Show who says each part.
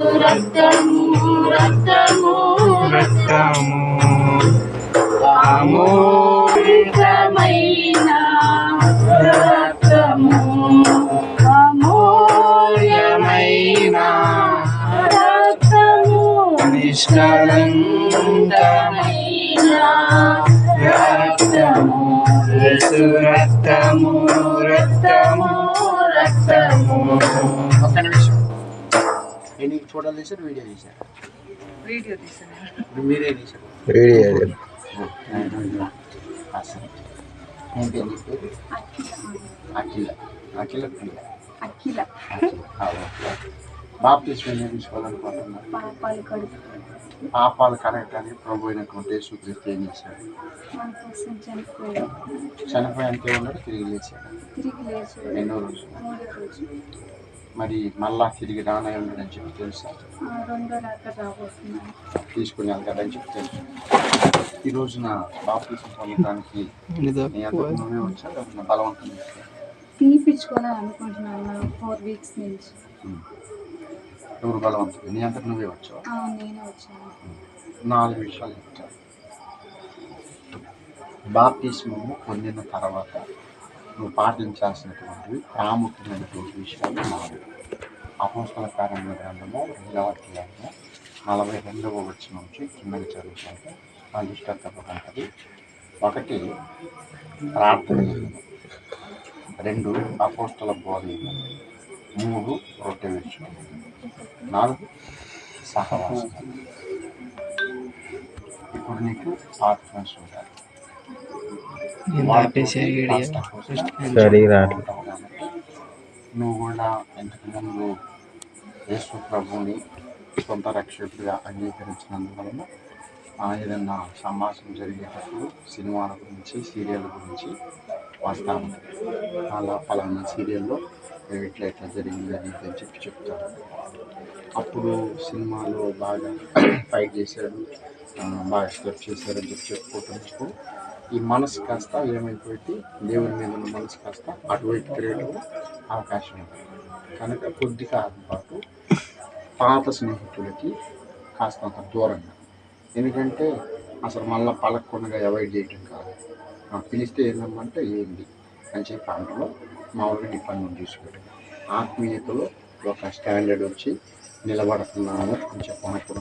Speaker 1: రక్తము రక్తము
Speaker 2: రక్తము.
Speaker 1: అమూల్యమైన రక్తము అమూల్యమైన రక్తము
Speaker 2: నిష్కలంకమైన రక్తము రక్తము రక్తము
Speaker 3: ఫోటోలు తీశారు వీడియో తీశారు.
Speaker 4: వీడియో
Speaker 3: ఇప్పుడు మీరే తీశారు.
Speaker 2: వీడియో
Speaker 3: అసలు. అని పేరు అఖిల. అఖిల ప్రియ.
Speaker 1: అఖిల.
Speaker 3: బాప్తిస్మ ఏం తీసుకోవాలనుకుంటున్నారు
Speaker 1: పాపాలు
Speaker 3: పాపాలు కడగటానికి ప్రభు అయినటువంటి యేసుక్రీస్తు ఏం చేశాడు? చనిపోయి అంతే ఉన్నాడు తిరిగి లేచాడు. ఎన్నో రోజులు. మరి మళ్ళా తిరిగి రానై ఉన్నాడని చెప్పి తెలుసా?
Speaker 1: ఆ రెండో రాక రాబోతున్నాను
Speaker 3: తీసుకుని వెళ్తాడని చెప్పి తెలుసు. ఈ రోజున బాప్తిస్మ పొందడానికి బలవంతం చేస్తా?
Speaker 1: తీపిచ్చుకోవాలని అనుకుంటున్నాను ఫోర్ వీక్స్ నుంచి.
Speaker 3: ఎవరు బలవంతుడు నీ అంతకు నువ్వే వచ్చావు?
Speaker 1: ఆ, నేనే వచ్చాను.
Speaker 3: నాలుగు విషయాలు చెప్తాను. బాప్తిస్మము పొందిన తర్వాత నువ్వు పాటించాల్సినటువంటి ప్రాముఖ్యమైనటువంటి విషయాలు నాలుగు. అపోస్తల కార్యముల గ్రంథము రెండవ అధ్యాయము నలభై రెండవ వచ్చిన నుంచి కిందకి చదువుకుంటే నా లిస్ట్ తప్పకుంటుంది ఒకటి ప్రార్థన రెండు అపోస్తల బోధ మూడు రొట్టె విషయం నాలుగు సహవాసం. ఇప్పుడు నీకు పార్ట్నర్స్ ఉంటారు వాళ్ళతో నువ్వు కూడా ఇంతకు ముందు యేసు ప్రభుని సొంత రక్షకుడిగా అంగీకరించినందువలన ఆ ఏదన్నా సంభాషణ జరిగేటప్పుడు సినిమాల గురించి సీరియల్ గురించి వస్తాను అలా పలానా సీరియల్లో ఇట్లా ఎట్లా జరిగింది అని చెప్పి చెప్తాను అప్పుడు సినిమాలో బాగా ఫైట్ చేశాడు బాగా స్టెప్ చేశారని అని చెప్పి చెప్పుకోవటం ఈ మనసు కాస్త ఏమైపోయి దేవుని మీద ఉన్న మనసు కాస్త అటువైపు తిరగడం అవకాశం ఉంది. కనుక కొద్ది కాలం పాటు పాత స్నేహితులకి కాస్తంత దూరంగా. ఎందుకంటే అసలు మళ్ళీ పలకకుండా అవాయిడ్ చేయటం కాదు. పిలిస్తే ఏందమ్మంటే ఏంది? అని చెప్పి అంటలో మామూలుగా డిపెండ్ పని ఆత్మీయతలో ఒక స్టాండర్డ్ వచ్చి నిలబడుతున్నాము అని చెప్పినప్పుడు